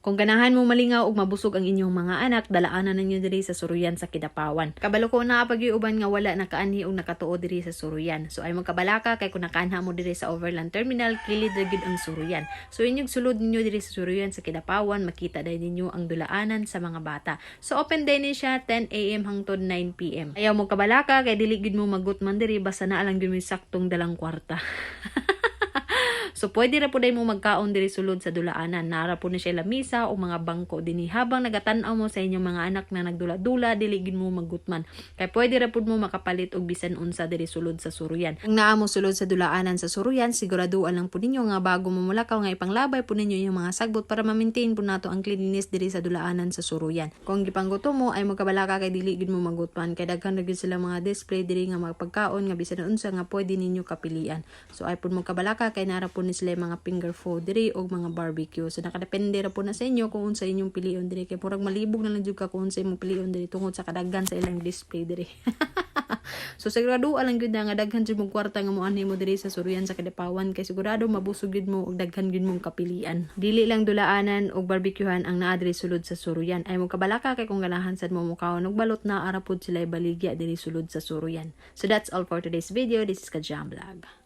Kung ganahan mo malingaw ug mabusog ang inyong mga anak, dalaanan ninyo diri sa Suruyan sa Kidapawan. Kabalo ko na pag-iuban nga wala nakaanhi ug nakatuo diri sa Suruyan. So ay mo kabalaka kay kung nakaanha mo diri sa Overland Terminal, kilid ra ang Suruyan. So inyong sulod ninyo diri sa Suruyan sa Kidapawan, makita dai ninyo ang dulaanan sa mga bata. So open day ni siya 10 AM hangtod 9 PM. Ayaw mo kabalaka kay dili gyud mo magutman diri basta na lang gyud saktong dalang kwarta. So pwede ra po mo magkaon diri sulod sa dulaanan. Nara po na siya lamisa o mga bangko dinhi habang nagatanaw mo sa inyong mga anak na nagdula-dula dili gid mo magutman. Kay pwede ra pud mo makapalit og bisan unsa diri sulod sa suruyan. Kung naa mo sulod sa dulaanan sa suruyan, siguraduhan lang po ninyo nga bago mo mulakaw nga ipanglabay po ninyo yung mga sagbot para ma-maintain po nato ang cleanliness diri sa dulaanan sa suruyan. Kung gipangguto mo ay magkabalaka kay dili gid mo magutman kay daghan ra gyud sila mga display diri nga magpagkaon nga bisan unsa nga pwede ninyo kapilian. So ay pud mo kabalaka kay nara po ni sila mga finger food diri o mga barbecue. So nakadepende ra po na sa inyo kung unsa inyong pilion diri kay murag malibog na lang jud ka kung unsa imong pilion diri tungod sa kadaghan sa ilang display diri. so sigurado lang gyud na nga daghan jud mong kwarta nga moanhi mo diri sa Surian sa Kadapawan kay sigurado mabusog gyud mo og daghan gyud mong kapilian. Dili lang dulaanan og barbecuehan ang naa diri sulod sa Surian. Ay mo kabalaka kay kung ganahan sad mo mukaon og balot na arapod sila baligya diri sulod sa Surian. So that's all for today's video. This is Kajam Vlog.